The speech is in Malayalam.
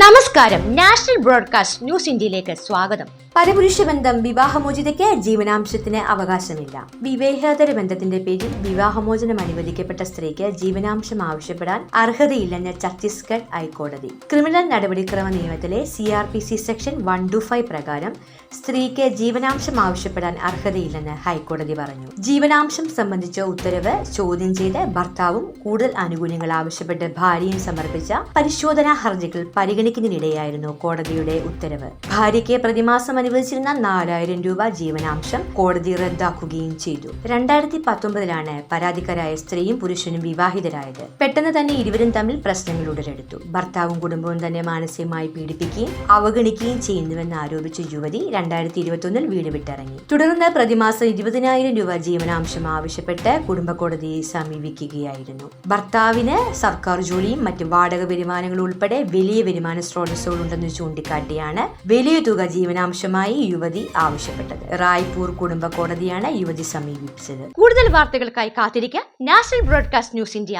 നമസ്കാരം. നാഷണൽ ബ്രോഡ്കാസ്റ്റ് ന്യൂസ് ഇന്ത്യയിലേക്ക് സ്വാഗതം. പരപുരുഷ ബന്ധം വിവാഹമോചിതയ്ക്ക് ജീവനാംശത്തിന് അവകാശമില്ല. വിവേഹേതര ബന്ധത്തിന്റെ പേരിൽ വിവാഹമോചനം അനുവദിക്കപ്പെട്ട സ്ത്രീക്ക് ജീവനാംശം ആവശ്യപ്പെടാൻ അർഹതയില്ലെന്ന് ഛത്തീസ്ഗഡ് ഹൈക്കോടതി. ക്രിമിനൽ നടപടിക്രമ നിയമത്തിലെ C R P C section one two five പ്രകാരം സ്ത്രീക്ക് ജീവനാംശം ആവശ്യപ്പെടാൻ അർഹതയില്ലെന്ന് ഹൈക്കോടതി പറഞ്ഞു. ജീവനാംശം സംബന്ധിച്ച ഉത്തരവ് ചോദ്യം ചെയ്ത് ഭർത്താവും കൂടുതൽ ആനുകൂല്യങ്ങൾ ആവശ്യപ്പെട്ട് ഭാര്യയും സമർപ്പിച്ച പരിശോധനാ ഹർജികൾ പരിഗണിക്കുന്നതിനിടെയായിരുന്നു കോടതിയുടെ ഉത്തരവ്. ഭാര്യയ്ക്ക് പ്രതിമാസം അനുവദിച്ചിരുന്ന നാലായിരം രൂപ ജീവനാംശം കോടതി റദ്ദാക്കുകയും ചെയ്തു. രണ്ടായിരത്തി പത്തൊമ്പതിലാണ് പരാതിക്കാരായ സ്ത്രീയും പുരുഷനും വിവാഹിതരായത്. പെട്ടെന്ന് തന്നെ ഇരുവരും തമ്മിൽ പ്രശ്നങ്ങൾ ഉടലെടുത്തു. ഭർത്താവും കുടുംബവും തന്നെ മാനസികമായി പീഡിപ്പിക്കുകയും അവഗണിക്കുകയും ചെയ്യുന്നുവെന്ന് ആരോപിച്ച യുവതി രണ്ടായിരത്തി ഇരുപത്തൊന്നിൽ വീട് വിട്ടിറങ്ങി. തുടർന്ന് പ്രതിമാസം ഇരുപതിനായിരം രൂപ ജീവനാംശം ആവശ്യപ്പെട്ട് കുടുംബ കോടതിയെ സമീപിക്കുകയായിരുന്നു. ഭർത്താവിന് സർക്കാർ ജോലിയും മറ്റ് വാടക വരുമാനങ്ങളും ഉൾപ്പെടെ വലിയ വരുമാന സ്രോതസ്സുകളുണ്ടെന്ന് ചൂണ്ടിക്കാട്ടിയാണ് വലിയ തുക ജീവനാംശമായി യുവതി ആവശ്യപ്പെട്ടത്. റായ്പൂർ കുടുംബ കോടതിയാണ് യുവതി സമീപിച്ചത്. കൂടുതൽ വാർത്തകൾക്കായി കാത്തിരിക്കുക നാഷണൽ ബ്രോഡ്കാസ്റ്റ് ന്യൂസ് ഇന്ത്യ.